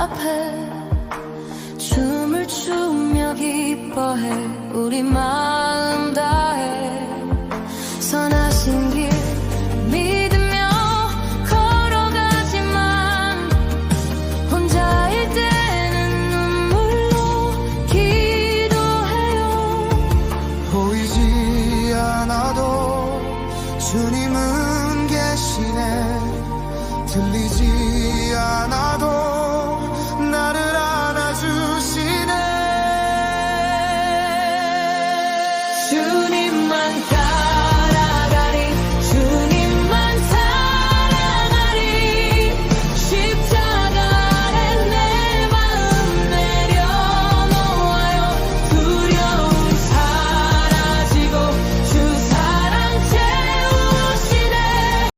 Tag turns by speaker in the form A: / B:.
A: 앞에 춤을 추며 기뻐해. 우리 마음 다해. 선하신 길 믿으며 걸어가지만 혼자일 때는 눈물로 기도해요.
B: 보이지 않아도 주님은 계시네. 들리지